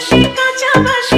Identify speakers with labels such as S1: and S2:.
S1: বাসি কাঁচা বাসি